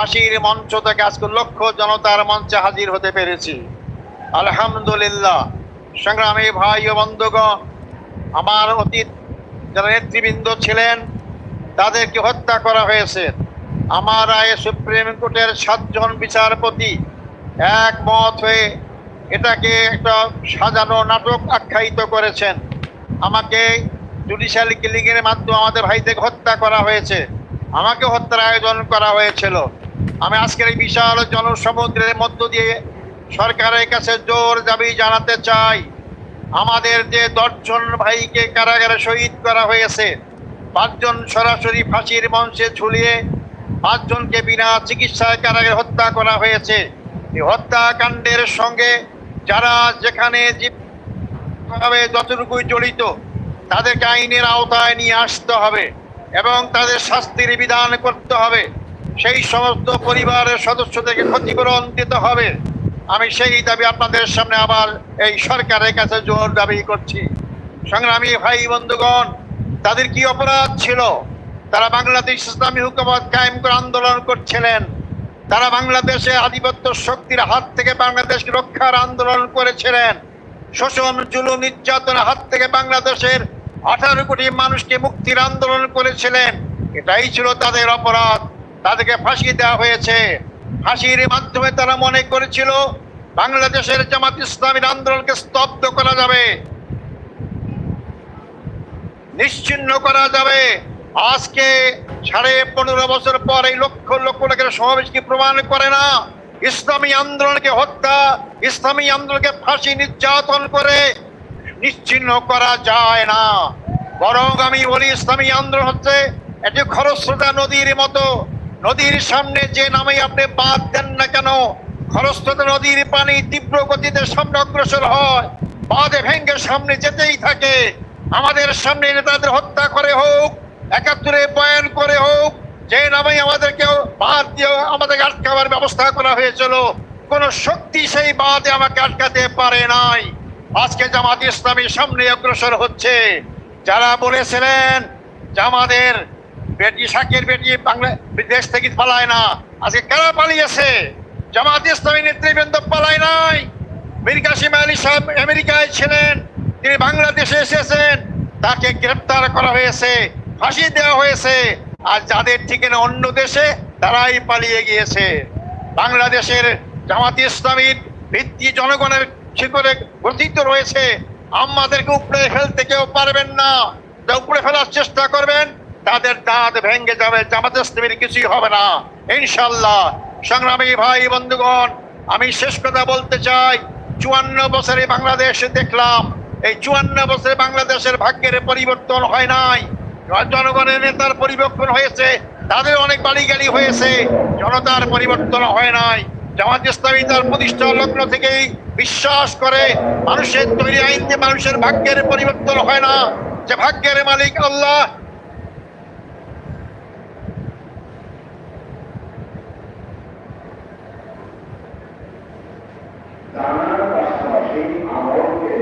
ফাঁসির মঞ্চ থেকে আজকে লক্ষ জনতার মঞ্চে হাজির হতে পেরেছি। আলহামদুলিল্লাহ। সংগ্রামী ভাই ও বন্ধুগণ, আমার অতীত যারা নেতৃবৃন্দ ছিলেন, তাদেরকে হত্যা করা হয়েছে। আমার রায়ে সুপ্রিম কোর্টের সাতজন বিচারপতি একমত হয়ে এটাকে একটা সাজানো নাটক আখ্যায়িত করেছেন। আমাকে জুডিশিয়াল কিলিংয়ের মাধ্যমে আমাদের ভাইদেরকে হত্যা করা হয়েছে। আমাকে হত্যার আয়োজন করা হয়েছিল। আমি আজকের এই বিশাল জনসমুদ্রের মধ্য দিয়ে সরকারের কাছে জোর দাবি জানাতে চাই। আমাদের যে দশজন ভাইকে কারাগারে শহীদ করা হয়েছে, পাঁচজন সরাসরি ফাঁসির মঞ্চে ঝুলিয়ে পাঁচজনকে বিনা চিকিৎসায় কারাগারে হত্যা করা হয়েছে। এই হত্যাকাণ্ডের সঙ্গে যারা যেখানে ভাবে যতটুকুই জড়িত, তাদেরকে আইনের আওতায় নিয়ে আসতে হবে এবং তাদের শাস্তির বিধান করতে হবে। সেই সমস্ত পরিবারের সদস্যদেরকে ক্ষতিপূরণ দিতে হবে। আমি সেই দাবি আপনাদের সামনে আবার এই সরকারের কাছে জোর দাবি করছি। সংগ্রামী ভাই বন্ধুগণ, তাদের কি অপরাধ ছিল? তারা বাংলাদেশ ইসলামী হুকুমত কায়েম করে আন্দোলন করছিলেন। তারা বাংলাদেশে আধিপত্য শক্তির হাত থেকে বাংলাদেশ রক্ষার আন্দোলন করেছিলেন। শোষণ, জুলুম, নির্যাতনের হাত থেকে বাংলাদেশের আঠারো কোটি মানুষকে মুক্তির আন্দোলন করেছিলেন। এটাই ছিল তাদের অপরাধ। তাদেরকে ফাঁসি দেওয়া হয়েছে। ফাঁসির মাধ্যমে তারা মনে করেছিল, বাংলাদেশের জামাত ইসলামীর আন্দোলনকে স্তব্ধ করা যাবে। নিশ্চিন্ন করা যাবে। আজকে সাড়ে পনেরো বছর পর এই লক্ষ লক্ষ লোকের সমাবেশ কি প্রমাণ করে না? ইসলামী আন্দোলনকে হত্যা, ইসলামী আন্দোলনকে ফাঁসি নির্যাতন করে নিশ্চিন্ন করা যায় না। বরং আমি বলি, ইসলামী আন্দোলন হচ্ছে একটি খরস্রোতা নদীর মতো। নদীর সামনে যে নামে আপনি বাদ দেন না কেন? খরস্রোতা নদীর পানি তীব্র গতিতে সামনে অগ্রসর হয়। বাঁধে ভেঙ্গে সামনে যেতেই থাকে। আমাদের সামনে নেতাদের হত্যা করে হোক, একাত্তরে বয়ান করে হোক, যে নামে আমাদেরকে বাদ দিয়ে আমাদের আটকাবার ব্যবস্থা করা হয়েছিল, কোন শক্তি সেই বাদে আমাকে আটকাতে পারে নাই। আজকে জামাত ইসলামী সামনে অগ্রসর হচ্ছে। যারা বলেছিলেন যে আমাদের বেটি শাকের বেটি বাংলা দেশ থেকে পালায় না। আজকে কারা পালিয়েছে? জামাত ইসলামী নেতৃবৃন্দ পালায় নাই। মীর কাসিম আলী সাহেব আমেরিকায় ছিলেন, তিনি বাংলাদেশে এসেছেন। তাকে গ্রেপ্তার করা হয়েছে, ফাঁসি দেওয়া হয়েছে। আর যাদের ঠিকানা অন্য দেশে, তারাই পালিয়ে গিয়েছে। বাংলাদেশের জামাত ইসলামীর ভিত্তি জনগণের শিকরে গঠিত রয়েছে। আমাদেরকে উপরে ফেলতে কেউ পারবেন না। যা উপরে ফেলার চেষ্টা করবেন তাদের দাঁত ভেঙে যাবে জামাত কিছুই হবে না। ইনশাল্লাহ সংগ্রামী ভাই, বন্ধুগণ, আমি শেষ কথা বলতে চাই। চুয়ান্ন বছরে বাংলাদেশ দেখলাম। এই চুয়ান্ন বছরে বাংলাদেশের ভাগ্যের পরিবর্তন হয় নাই। জনগণের নেতার পরিবর্তন হয়েছে, তাদের অনেক বাড়িগাড়ি হয়েছে। জনতার পরিবর্তন হয় নাই। জামাত ইসলামী তার প্রতিষ্ঠা লগ্ন থেকেই বিশ্বাস করে, মানুষের তৈরি আইন দিয়ে মানুষের ভাগ্যের পরিবর্তন হয় না। যে ভাগ্যের মালিক আল্লাহ জানার পাশাপাশি আমলকে